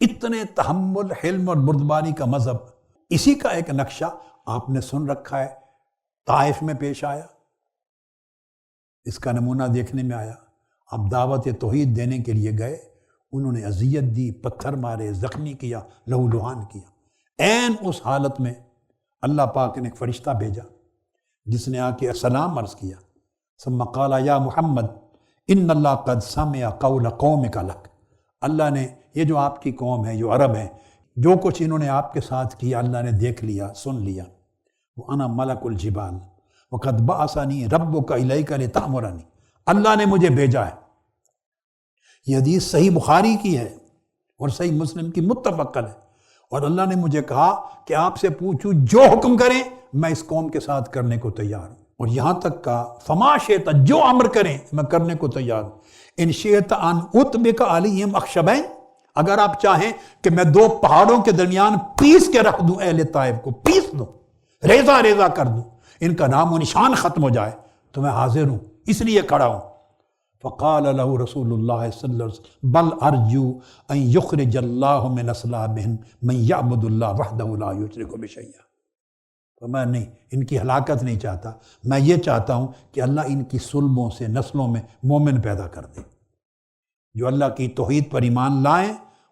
اتنے تحمل، حلم اور بردباری کا مذہب۔ اسی کا ایک نقشہ آپ نے سن رکھا ہے، طائف میں پیش آیا، اس کا نمونہ دیکھنے میں آیا۔ اب دعوت توحید دینے کے لیے گئے، انہوں نے اذیت دی، پتھر مارے، زخمی کیا، لہو لہان کیا۔ این اس حالت میں اللہ پاک نے ایک فرشتہ بھیجا، جس نے آ کے سلام عرض کیا۔ ثم قال، یا محمد، ان اللہ قد سمع قول قوم کا لک۔ اللہ نے یہ جو آپ کی قوم ہے، جو عرب ہے جو کچھ انہوں نے آپ کے ساتھ کیا، اللہ نے دیکھ لیا، سن لیا۔ وہ انا ملک الجبال۔ وہ قدبہ آسانی رب کا الہی کا لتعمرانی اللہ نے مجھے بھیجا ہے۔ یہ حدیث صحیح بخاری کی ہے اور صحیح مسلم کی متفقل ہے۔ اور اللہ نے مجھے کہا کہ آپ سے پوچھوں، جو حکم کریں، میں اس قوم کے ساتھ کرنے کو تیار ہوں۔ اور یہاں تک کا فما شیتا جو امر کریں، میں کرنے کو تیار ہوں۔ ان شیت ان اتبک علیم اخشبین۔ اگر آپ چاہیں کہ میں دو پہاڑوں کے درمیان پیس کے رکھ دوں اہل طائف کو، پیس دوں، ریزہ ریزہ کر دوں، ان کا نام و نشان ختم ہو جائے، تو میں حاضر ہوں، اس لیے کھڑا ہوں۔ فقال له رسول اللہ صلی اللہ علیہ وسلم، بل ارجو ان یخرج اللہ من اصلابہم من یعبد اللہ وحدہ لا یشرک بشیئا تو میں نہیں، ان کی ہلاکت نہیں چاہتا، میں یہ چاہتا ہوں کہ اللہ ان کی سلبوں سے، نسلوں میں مومن پیدا کر دے۔ جو اللہ کی توحید پر ایمان لائیں